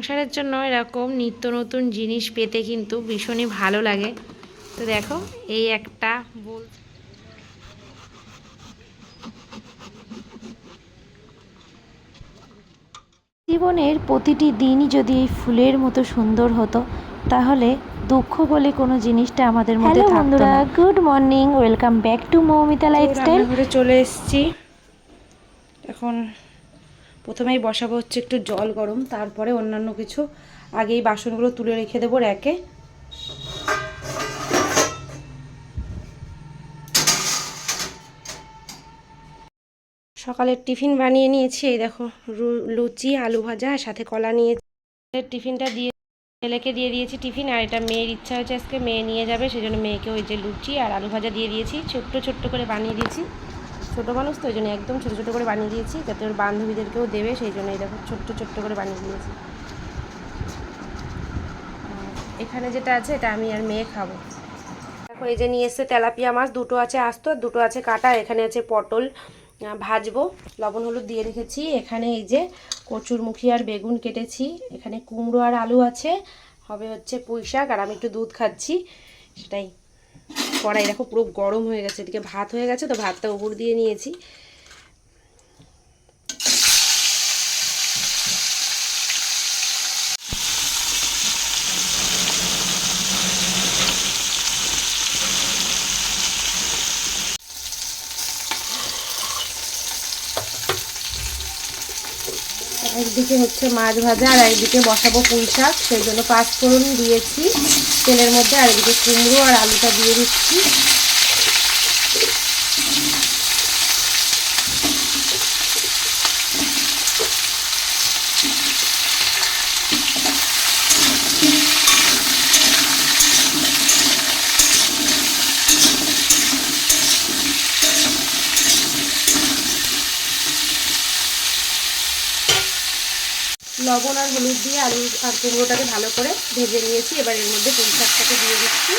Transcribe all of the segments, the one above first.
সংসারের জন্য এরকম নিত্য নতুন জিনিস পেতে কিন্তু ভীষণই ভালো লাগে। তো দেখো এই একটা বল জীবনের প্রতিটি দিনই যদি এই ফুলের মতো সুন্দর হতো তাহলে দুঃখ বলে কোনো জিনিসটা আমাদের মধ্যে বন্ধুরা, good morning welcome back to Moumita lifestyle রান্নাঘরে চলে এসেছি। এখন প্রথমেই বসাবো হচ্ছে একটু জল গরম, তারপরে অন্যান্য কিছু। আগেই বাসনগুলো তুলে রেখে দেবো র্যাকে। সকালের টিফিন বানিয়ে নিয়েছি, এই দেখো লুচি, আলু ভাজা, আর সাথে কলা নিয়েছি টিফিনটা দিয়ে, ছেলেকে দিয়ে দিয়েছি টিফিন, আর এটা মেয়ের ইচ্ছা হয়েছে আজকে, মেয়ে নিয়ে যাবে, সেজন্য মেয়েকে ওই যে লুচি আর আলু ভাজা দিয়ে দিয়েছি। ছোট্ট ছোট্ট করে বানিয়ে দিয়েছি। ছোটো মানুষ তো ওই জন্য একদম ছোটো ছোটো করে বানিয়ে দিয়েছি, যাতে ওর বান্ধবীদেরকেও দেবে, সেই জন্য এই দেখো ছোট্ট ছোট্ট করে বানিয়ে দিয়েছি। এখানে যেটা আছে, এটা আমি আর মেয়ে খাব। দেখো, এই যে নিয়ে এসছে তেলাপিয়া মাছ, দুটো আছে আস্ত আর দুটো আছে কাটা এখানে আছে পটল ভাজবো, লবণ, হলুদ দিয়ে রেখেছি। এখানে এই যে কচুরমুখী আর বেগুন কেটেছি, এখানে কুমড়ো আর আলু আছে, হবে হচ্ছে পুঁই শাক আর আমি একটু দুধ খাচ্ছি, সেটাই। কড়াই, দেখো পুরো গরম হয়ে গেছে, এদিকে ভাত হয়ে গেছে, তো ভাতটা উপর দিয়ে নিয়েছি। একদিকে হচ্ছে মাছ ভাজা আর একদিকে বসাবো পুঁই শাক। সেই জন্য পাঁচফোড়ন দিয়েছি। তেলের মধ্যে আর একদিকে কুমড়ো আর আলুটা দিয়ে দিচ্ছি। লবণ আর হলুদ দিয়ে আলু আর কুমড়োটাকে ভালো করে ভেজে নিয়েছি। এবার এর মধ্যে পুঁই শাকটাকে দিয়ে দিচ্ছি।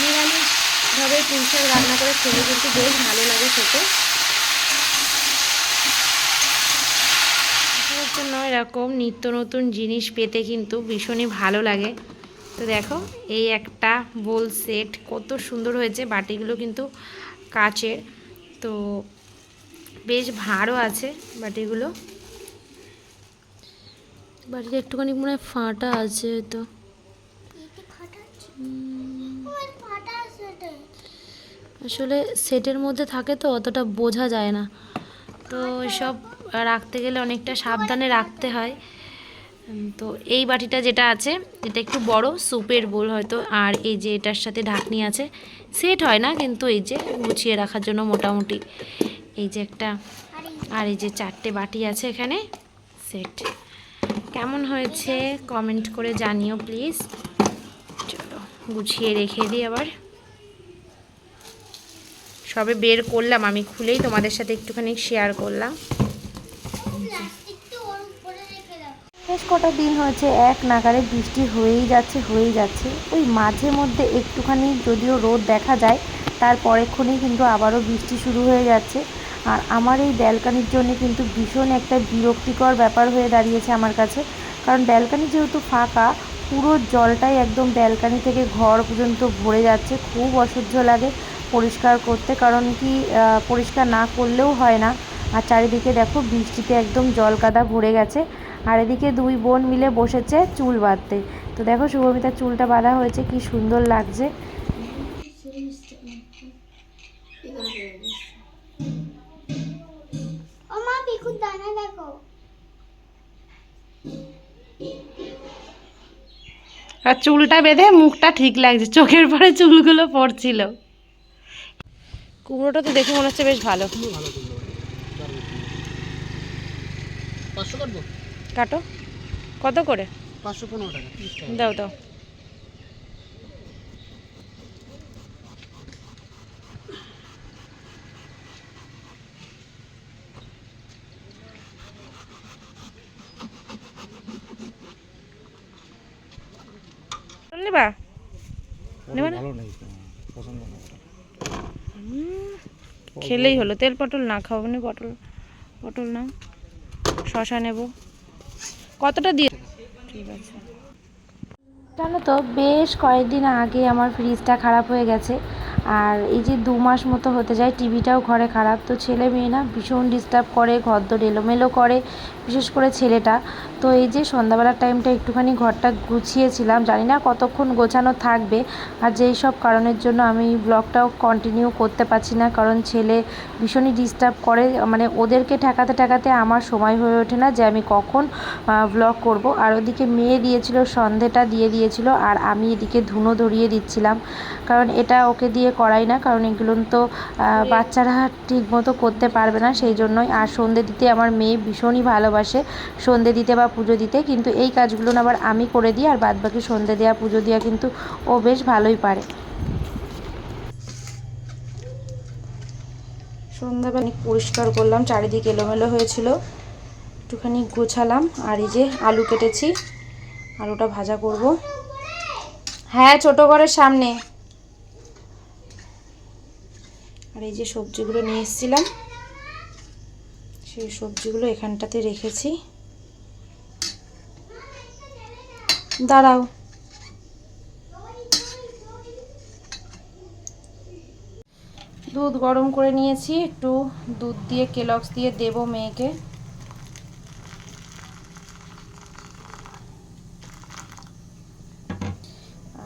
নিরামিষভাবে পুঁই শাক রান্না করে খেলে কিন্তু বেশ ভালো লাগে খেতে। জন্য এরকম নিত্য নতুন জিনিস পেতে কিন্তু ভীষণই ভালো লাগে। তো দেখো, এই একটা বোল সেট কত সুন্দর হয়েছে। বাটিগুলো কিন্তু কাচের। তো বেশ ভারও আছে বাটিগুলো। বাটিটা একটুখানি মনে হয় ফাটা আছে তো আসলে সেটের মধ্যে থাকে তো অতটা বোঝা যায় না। তো সব রাখতে গেলে অনেকটা সাবধানে রাখতে হয়। তো এই বাটিটা যেটা আছে, এটা একটু বড় স্যুপের বোল হয়তো। আর এই যে এটার সাথে ঢাকনি আছে, সেট হয় না, কিন্তু এই যে গুছিয়ে রাখার জন্য মোটামুটি। এই যে একটা, আর এই যে চারটে বাটি আছে এখানে, সেট। কেমন হয়েছে কমেন্ট করে জানিও প্লিজ। চলো, গুছিয়ে রেখে দিই আবার। সবে বের করলাম, আমি খুলেই তোমাদের সাথে একটুখানি শেয়ার করলাম। বেশ কটা দিন হয়েছে, এক নাগারে বৃষ্টি হয়েই যাচ্ছে হয়েই যাচ্ছে। ওই মাঝে মধ্যে একটুখানি যদিও রোদ দেখা যায় তারপরেক্ষণেই কিন্তু আবারও বৃষ্টি শুরু হয়ে যাচ্ছে। আর আমার এই ব্যালকানির জন্য কিন্তু ভীষণ একটা বিরক্তিকর ব্যাপার হয়ে দাঁড়িয়েছে আমার কাছে। কারণ ব্যালকানি যেহেতু ফাঁকা, পুরো জলটাই একদম ব্যালকানি থেকে ঘর পর্যন্ত ভরে যাচ্ছে। খুব অসহ্য লাগে পরিষ্কার করতে, কারণ কি পরিষ্কার না করলেও হয় না। আর চারিদিকে দেখো বৃষ্টিতে একদম জল কাদা ভরে গেছে। আর এদিকে দুই বোন মিলে বসেছে চুল বাঁধতে। তো দেখো শুভমিতার চুলটা বাঁধা হয়েছে কি সুন্দর লাগছে। ও মা পিকুর দানা দেখো। আর চুলটা বেঁধে মুখটা ঠিক লাগছে চোখের পরে চুলগুলো পড়ছিল। কুমড়োটা তো দেখে মনে হচ্ছে বেশ ভালো। পাঁচশো কাটো। কত করে? পাঁচশো পনেরো টাকা দাও দাও। নেবা? নেবা না? খেলেই হলো। তেল পটল না খাব না পটল। পটল না। শশা নেব। কতটা দিয়ে ঠিক আছে। জানো তো বেশ কয়েকদিন আগে আমার ফ্রিজটা খারাপ হয়ে গেছে। আর এই যে দু মাস মতো হতে যায়, টিভিটাও ঘরে খারাপ। তো ছেলে মেয়ে না ভীষণ ডিস্টার্ব করে ঘরদোর এলোমেলো করে, বিশেষ করে ছেলেটা। তো এই যে সন্ধ্যাবেলার টাইমটা একটুখানি ঘরটা গুছিয়েছিলাম। জানি না কতক্ষণ গোছানো থাকবে আর যেই সব কারণের জন্য আমি ব্লগটাও কন্টিনিউ করতে পারছি না। কারণ ছেলে ভীষণই ডিস্টার্ব করে। মানে ওদেরকে ঠেকাতে ঠেকাতে আমার সময় হয়ে ওঠে না যে আমি কখন ব্লগ করব। আর ওদিকে মেয়ে দিয়েছিল, সন্ধেটা দিয়ে দিয়েছিল, আর আমি এদিকে ধুনো ধরিয়ে দিচ্ছিলাম। কারণ এটা ওকে দিয়ে করাই না, কারণ এগুলো তো বাচ্চারা ঠিক মতো করতে পারবে না, সেই জন্যই আর সন্ধে দিতে আমার মেয়ে ভীষণই ভালোবাসে, সন্ধে দিতে বা পুজো দিতে, কিন্তু এই কাজগুলো আবার আমি করে দিই, আর বাদবাকি সন্ধে দেওয়া, পুজো দেওয়া কিন্তু ও বেশ ভালোই পারে। সন্ধ্যাবেলা পরিষ্কার করলাম, চারিদিকে এলোমেলো হয়েছিল, একটুখানি গোছালাম, আর এই যে আলু কেটেছি আলুটা ভাজা করব। হ্যাঁ ছোট ঘরের সামনে। আর এই যে সবজিগুলো নিয়ে এসেছিলাম, সেই সবজিগুলো এখানটাতে রেখেছি। দাঁড়াও। দুধ গরম করে নিয়েছি, একটু দুধ দিয়ে কেলক্স দিয়ে দেব মেয়েকে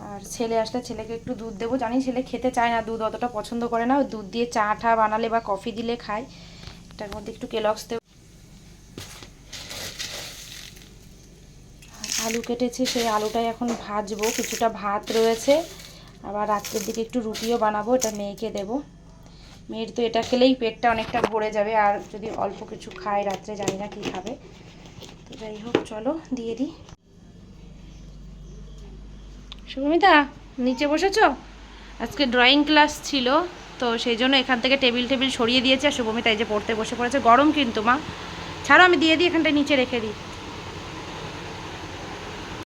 আর ছেলে আসলে ছেলেকে একটু দুধ দেবো। জানি ছেলে খেতে চায় না, দুধ অতটা পছন্দ করে না। দুধ দিয়ে চা টা বানালে বা কফি দিলে খায়। এটার মধ্যে একটু কেলক্স দেবো। আলু কেটেছি, সেই আলুটাই এখন ভাজবো। কিছুটা ভাত রয়েছে। আবার রাত্রের দিকে একটু রুটিও বানাবো, এটা মেয়েকে দেবো। মেয়ের তো এটা খেলেই পেটটা অনেকটা ভরে যাবে। আর যদি অল্প কিছু খায়, রাত্রে জানি না কী খাবে। তো যাই হোক, চলো, দিয়ে দিই। সুমিতা, নিচে বসেছ? আজকে ড্রয়িং ক্লাস ছিল, তো সেই জন্য এখান থেকে টেবিল টেবিল সরিয়ে দিয়েছে আর শুভমিতা এই যে পড়তে বসে পড়েছে। গরম কিন্তু মা। ছাড়ো, আমি দিয়ে দিই, এখানটায় নিচে রেখে দিই।